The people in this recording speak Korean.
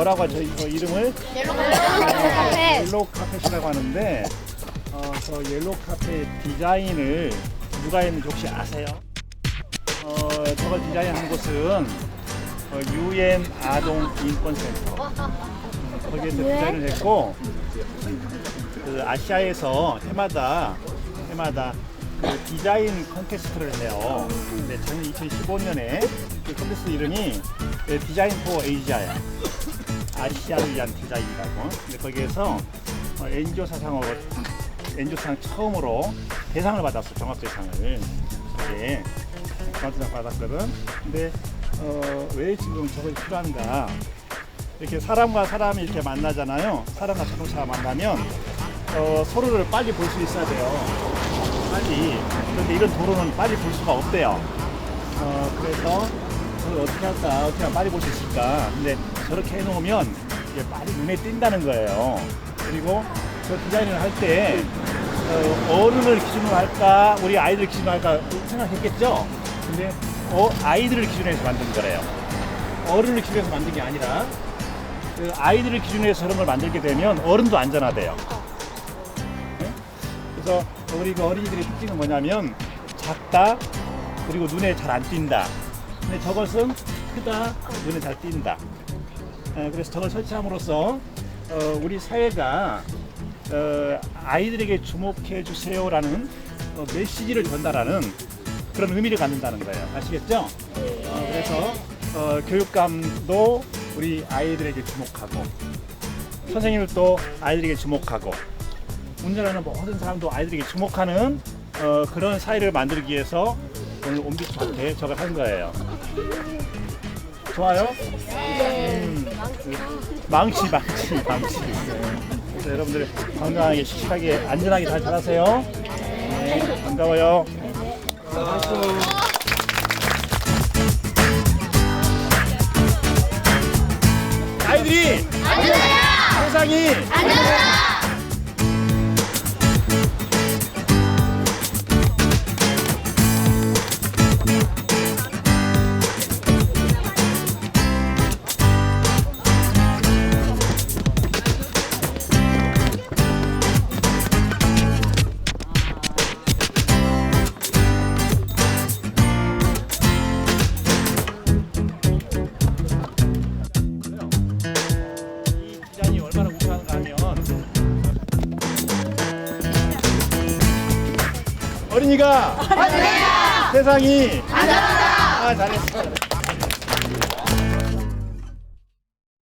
뭐라고 하죠? 이거 이름을 옐로우 카페. 옐로우 카펫이라고 하는데 어, 저 옐로우 카펫 디자인을 누가 했는지 혹시 아세요? 어, 저걸 디자인한 곳은 어, UN 아동 인권센터 음, 거기에서 디자인을 했고 그 아시아에서 해마다 해마다 그 디자인 컨테스트를 해요. 근데 작년 2015년에 그 컨테스트 이름이 그 디자인 포 에이지아야. 아시아를 위한 디자인이라고. 근데 거기에서 어, 엔조 사상으로 엔조상 처음으로 대상을 받았어 종합 대상을. 그게 종합 대상 받았거든. 근데 어, 왜 지금 저걸 필요한가? 이렇게 사람과 사람이 이렇게 만나잖아요. 사람과 자동차가 만나면 어, 서로를 빨리 볼 수 있어야 돼요. 빨리. 그런데 이런 도로는 빨리 볼 수가 없대요. 어, 그래서 그걸 어떻게 할까? 어떻게 하면 빨리 볼 수 있을까? 근데 저렇게 해놓으면 이게 빨리 눈에 띈다는 거예요. 그리고 저 디자인을 할때 어, 어른을 기준으로 할까? 우리 아이들 기준으로 할까? 생각했겠죠? 근데 어, 아이들을 기준으로 해서 만든 거래요. 어른을 기준으로 해서 만든 게 아니라 그 아이들을 기준으로 해서 저런 걸 만들게 되면 어른도 안전하대요. 네? 그래서 우리 그 어린이들의 특징은 뭐냐면 작다 그리고 눈에 잘 안 띈다. 근데 저것은 크다 눈에 잘 띈다. 어, 그래서 저걸 설치함으로써 어, 우리 사회가 어, 아이들에게 주목해 주세요라는 어, 메시지를 전달하는 그런 의미를 갖는다는 거예요. 아시겠죠? 어, 그래서 어, 교육감도 우리 아이들에게 주목하고 선생님도 아이들에게 주목하고 운전하는 모든 사람도 아이들에게 주목하는 어, 그런 사회를 만들기 위해서 오늘 옴비트한테 저걸 한 거예요. 좋아요? 음, 망치, 망치, 망치. 네. 그래서 여러분들 건강하게, 씩씩하게, 안전하게 잘 자라세요. 네, 반가워요. 아이들이 세상이 이 어린이가. 세상이. 아 잘했어